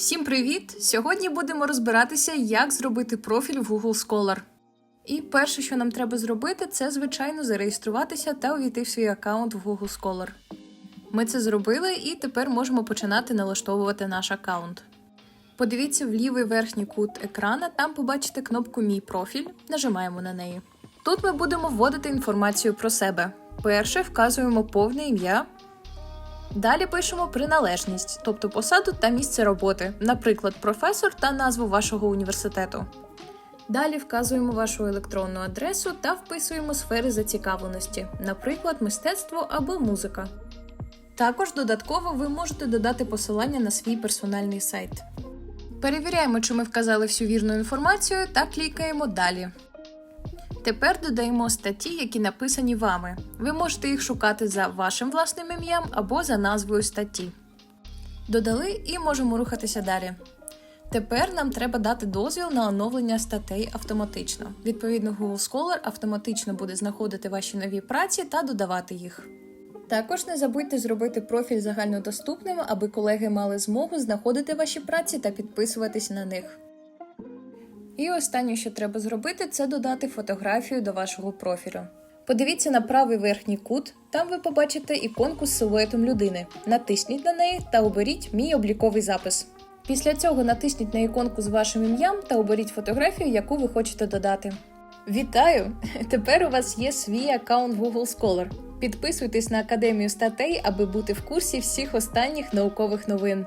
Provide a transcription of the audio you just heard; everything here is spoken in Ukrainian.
Всім привіт! Сьогодні будемо розбиратися, як зробити профіль в Google Scholar. І перше, що нам треба зробити, це звичайно зареєструватися та увійти в свій аккаунт в Google Scholar. Ми це зробили і тепер можемо починати налаштовувати наш аккаунт. Подивіться в лівий верхній кут екрана, там побачите кнопку Мій профіль. Нажимаємо на неї. Тут ми будемо вводити інформацію про себе. Перше вказуємо повне ім'я, Далі пишемо приналежність, тобто посаду та місце роботи, наприклад, професор та назву вашого університету. Далі вказуємо вашу електронну адресу та вписуємо сфери зацікавленості, наприклад, мистецтво або музика. Також додатково ви можете додати посилання на свій персональний сайт. Перевіряємо, чи ми вказали всю вірну інформацію та клікаємо Далі. Тепер додаємо статті, які написані вами. Ви можете їх шукати за вашим власним ім'ям або за назвою статті. Додали і можемо рухатися далі. Тепер нам треба дати дозвіл на оновлення статей автоматично. Відповідно, Google Scholar автоматично буде знаходити ваші нові праці та додавати їх. Також не забудьте зробити профіль загальнодоступним, аби колеги мали змогу знаходити ваші праці та підписуватись на них. І останнє, що треба зробити, це додати фотографію до вашого профілю. Подивіться на правий верхній кут, там ви побачите іконку з силуетом людини. Натисніть на неї та оберіть Мій обліковий запис. Після цього натисніть на іконку з вашим ім'ям та оберіть фотографію, яку ви хочете додати. Вітаю! Тепер у вас є свій аккаунт Google Scholar. Підписуйтесь на академію статей, аби бути в курсі всіх останніх наукових новин.